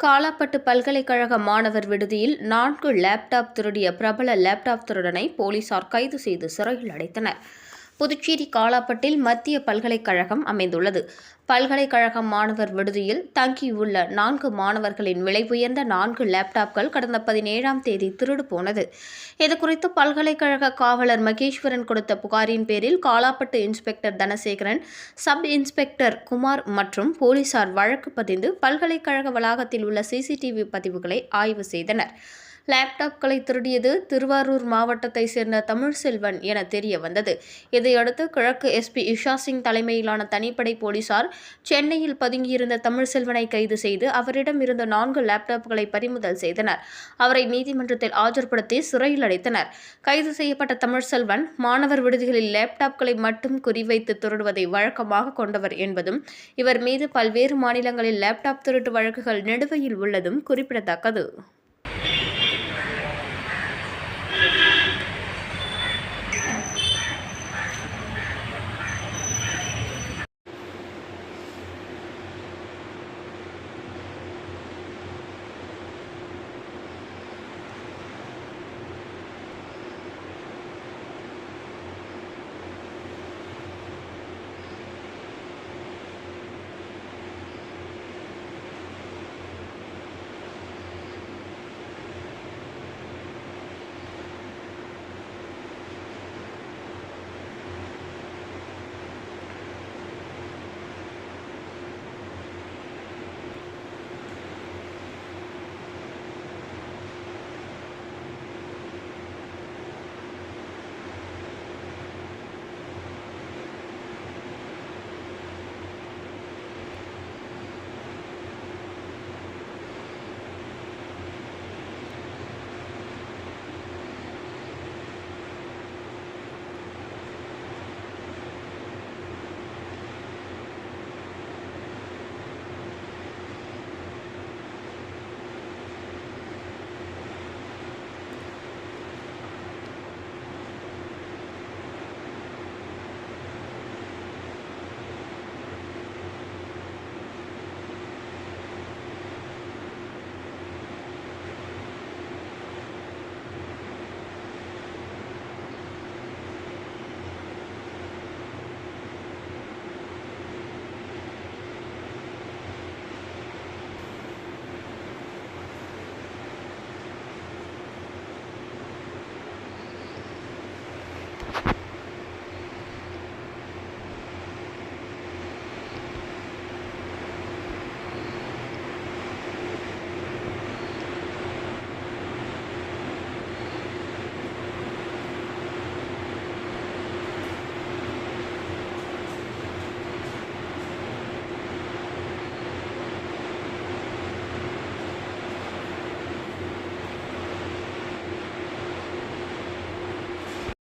காலாப்பட்டு பல்கலைக்கழக மாணவர் விடுதியில் நான்கு லேப்டாப் திருடிய பிரபல லேப்டாப் திருடனை போலீசார் கைது செய்து சிறையில் அடைத்தனர். புதுச்சேரி காலாப்பட்டில் மத்திய பல்கலைக்கழகம் அமைந்துள்ளது. பல்கலைக்கழக மாணவர் விடுதியில் தங்கியுள்ள நான்கு மாணவர்களின் விலை உயர்ந்த நான்கு லேப்டாப்கள் கடந்த பதினேழாம் தேதி திருடு போனது. இதுகுறித்து பல்கலைக்கழக காவலர் மகேஸ்வரன் கொடுத்த புகாரின் பேரில் Kalapattu inspector Dhanasekaran sub inspector Kumar மற்றும் போலீசார் வழக்கு பதிந்து பல்கலைக்கழக வளாகத்தில் உள்ள சிசிடிவி பதிவுகளை ஆய்வு செய்தனர். லேப்டாப்களை திருடியது திருவாரூர் மாவட்டத்தை சேர்ந்த தமிழ்செல்வன் என தெரிய வந்தது இதையடுத்து கிழக்கு எஸ்பி இஷா சிங் தலைமையிலான தனிப்படை போலீசார் சென்னையில் பதுங்கியிருந்த தமிழ்செல்வனை கைது செய்து அவரிடம் இருந்த நான்கு லேப்டாப்களை பறிமுதல் செய்தனர். அவரை நீதிமன்றத்தில் ஆஜர்படுத்தி சிறையில் அடைத்தனர். கைது செய்யப்பட்ட தமிழ்செல்வன் மாணவர் விடுதிகளில் லேப்டாப்களை மட்டும் குறிவைத்து திருடுவதை வழக்கமாக கொண்டவர் என்பதும் இவர் மீது பல்வேறு மாநிலங்களில் லேப்டாப் திருட்டு வழக்குகள் நெடுவையில் உள்ளதும் குறிப்பிடத்தக்கது.